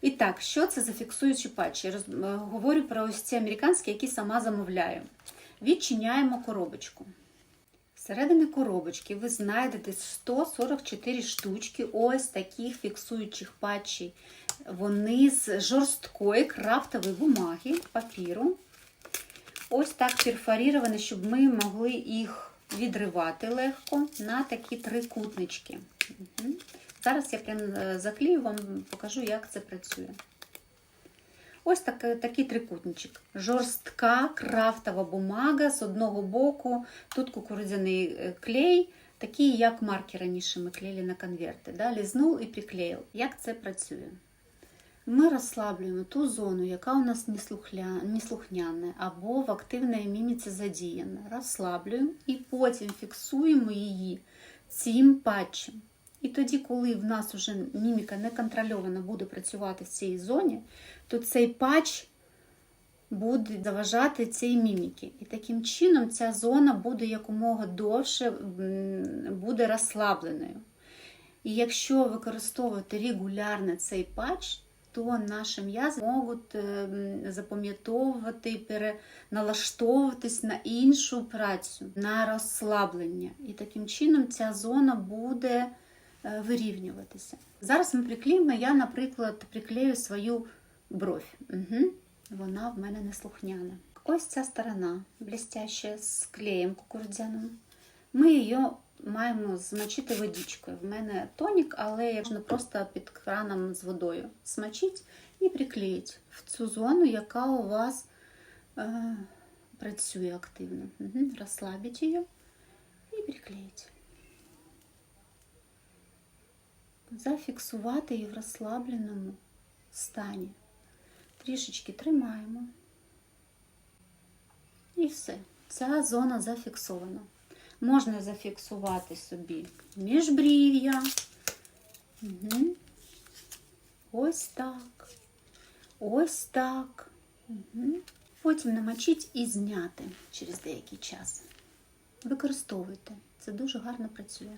І так, що це за фіксуючі патчі? Роз- е, говорю про ось ці американські, які сама замовляю. Відчиняємо коробочку. Всередині коробочки ви знайдете 144 штучки ось таких фіксуючих патчей. Вони з жорсткої крафтової бумаги, папіру. Ось так перфоріровані, щоб ми могли їх відривати легко на такі трикутнички. Мгм. Зараз я прям е, заклею вам, покажу, як це працює. Ось так, такий трикутничок. Жорстка крафтова бумага з одного боку. Тут кукурудзяний е, клей, такий, як марки раніше ми клеїли на конверти. Да? Лізнув і приклеїв. Як це працює? Ми розслаблюємо ту зону, яка у нас неслухняна або в активній міміці задіяна. Розслаблюємо і потім фіксуємо її цим патчем. І тоді, коли в нас вже міміка неконтрольовано буде працювати в цій зоні, то цей патч буде заважати цій міміки. І таким чином ця зона буде якомога довше буде розслабленою. І якщо використовувати регулярно цей патч, то наші м'язи можуть ем, запам'ятовувати, переналаштовуватись на іншу працю, на розслаблення. І таким чином ця зона буде е, вирівнюватися. Зараз ми приклеїмо, я, наприклад, приклею свою бровь. Угу. Вона в мене не слухняна. Ось ця сторона блестяща з клеєм кукурудзяним. Ми її маємо змочити водичкою. В мене тонік, але можна просто під краном з водою смочити і приклеїти в цю зону, яка у вас е, працює активно. Угу. Розслабити її і приклеїти. Зафіксувати її в розслабленому стані. Трішечки тримаємо. І все. Ця зона зафіксована. Можна зафіксувати собі міжбрів'я. Угу. Ось так. Ось так. Угу. Потім намочити і зняти через деякий час. Використовуйте. Це дуже гарно працює.